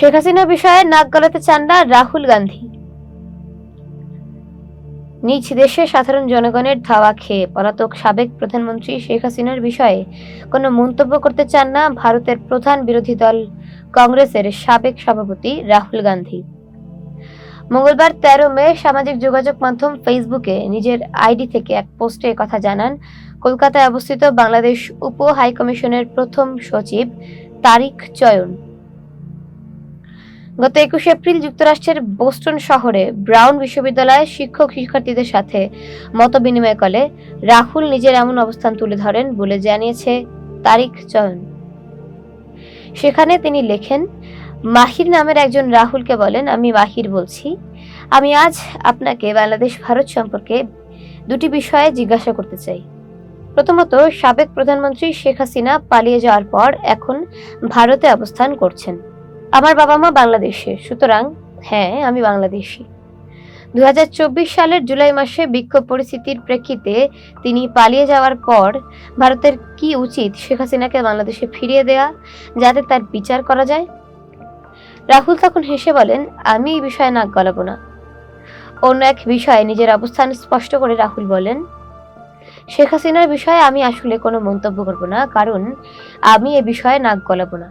শেখ হাসিনা বিষয়ে নাক গলাতে চান না রাহুল গান্ধী। নিজ দেশে সাধারণ জনগণের ধাওয়া খেয়ে পলাতক সাবেক প্রধানমন্ত্রী শেখ হাসিনার বিষয়ে কোনো মন্তব্য করতে চান না ভারতের প্রধান বিরোধী দল কংগ্রেসের সাবেক সভাপতি রাহুল গান্ধী। মঙ্গলবার তেরো মে সামাজিক যোগাযোগ মাধ্যম ফেসবুকে নিজের আইডি থেকে এক পোস্টে কথা জানান। কলকাতায় অবস্থিত বাংলাদেশ উপ হাইকমিশনের প্রথম সচিব তারিক চয়ন। গত একুশে এপ্রিল যুক্তরাষ্ট্রের বোস্টন শহরে ব্রাউন বিশ্ববিদ্যালয়ে শিক্ষক শিক্ষার্থীদের সাথে মত বিনিময় করে রাহুল নিজের এমন অবস্থান তুলে ধরেন বলে জানিয়েছে তারিক চয়ন। সেখানে তিনি লেখেন, মাহির নামের একজন রাহুলকে বলেন, আমি মাহির বলছি। আমি আজ আপনাকে বাংলাদেশ ভারত সম্পর্কে দুটি বিষয়ে জিজ্ঞাসা করতে চাই। প্রথমত, সাবেক প্রধানমন্ত্রী শেখ হাসিনা পালিয়ে যাওয়ার পর এখন ভারতে অবস্থান করছেন। আমার বাবা মা বাংলাদেশে, সুতরাং হ্যাঁ আমি বাংলাদেশি। দুই হাজার চব্বিশ সালের জুলাই মাসে বিক্ষোভ পরিস্থিতির প্রেক্ষিতে তিনি পালিয়ে যাওয়ার পর ভারতের কি উচিত শেখ হাসিনাকে বাংলাদেশে ফিরিয়ে দেয়া, যাতে তার বিচার করা যায়? রাহুল তখন হেসে বলেন, আমি এই বিষয়ে নাক গলাবো না। অন্য এক বিষয়ে নিজের অবস্থান স্পষ্ট করে রাহুল বলেন, শেখ হাসিনার বিষয়ে আমি আসলে কোনো মন্তব্য করব না, কারণ আমি এ বিষয়ে নাক গলাবো না।